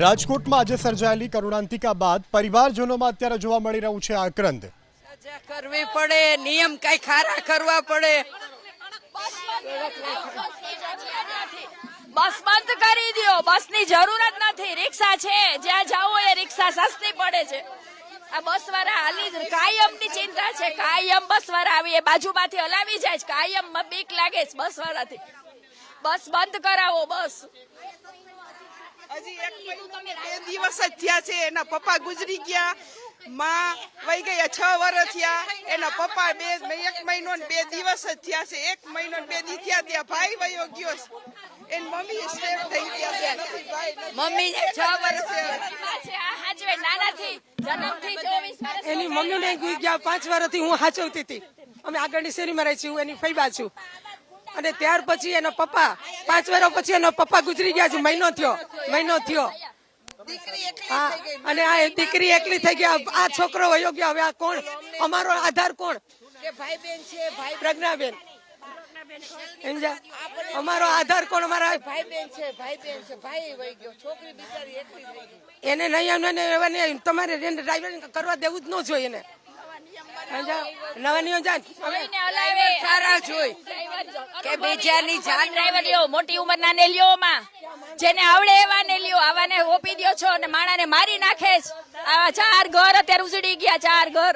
રાજકોટમાં આજે સર્જાયેલી કરુણાંતિકા બાદ પરિવારજનોમાં અત્યારે જોવા મળી રહ્યું છે આક્રંદ. સજા કરવી પડે નિયમ કઈ ખારા કરવા પડે. બસ બંધ કરી દ્યો. બસની જરૂર જ નથી. રિક્ષા છે. જ્યાં જાવ એ રિક્ષા સસ્તી પડે છે. આ બસ વાળા હાલી જ કાયમની ચિંતા છે. કાયમ બસ વાળા આવી એ બાજુમાંથી હલાવી જાય છે. કાયમમાં બીક લાગે છે બસ વાળાથી બસ બંધ કરાવો બસ. હજી એક બે દિવસ જ થયા છે. એના પપ્પા ગુજરી ગયા. માં વહી ગયા છ વર્ષ થયા. એના પપ્પા બે એક મહિનો ને બે દિવસ જ થયા છે. એક મહિનો બે દી થયા ત્યાં ભાઈ વયો ગયો છે. એની મમ્મી સ્ટેપ થઈ ગયા છે. મમ્મી ને છ વર્ષ છે આ હાચવે નાનાથી જન્મથી એની મમ્મીને ગઈ ગયા પાંચ વર્ષથી હું સાચવતી હતી. અમે આગળની શેરીમાં રહી છીએ હું એની ફૈબા છું. અને ત્યાર પછી એના પપ્પા પાંચ વર્ષ પછી એનો પપ્પા ગુજરી ગયા છે. મહિનો થયો મહિનો થયો. હા અને આ દીકરી એકલી થઈ ગયા આ છોકરો વયો ગયો. હવે આ કોણ? અમારો આધાર કોણ? ભાઈ બેન છે ભાઈ પ્રજ્ઞાબેન. સમજ્યા? અમારો આધાર કોણ? અમારા ભાઈ બેન છે ભાઈ બેન છે ભાઈ વહી ગયો. છોકરી બિચારી એકલી થઈ ગઈ. એને નહીં એને નહીં તમારે ડ્રાઈવર કરવા દેવું જ ન જોઈએ એને? નવા નિયમ જાય. સારા જોઈ કે બીજાની જાન ડ્રાઈવર લ્યો, મોટી ઉંમરના ને લ્યો માં જેને આવડે એવા ને લ્યો આવાને ઓપી દ્યો છો અને માણાને મારી નાખે છે. આવા ચાર ઘર અત્યારે ઉજડી ગયા, ચાર ઘર.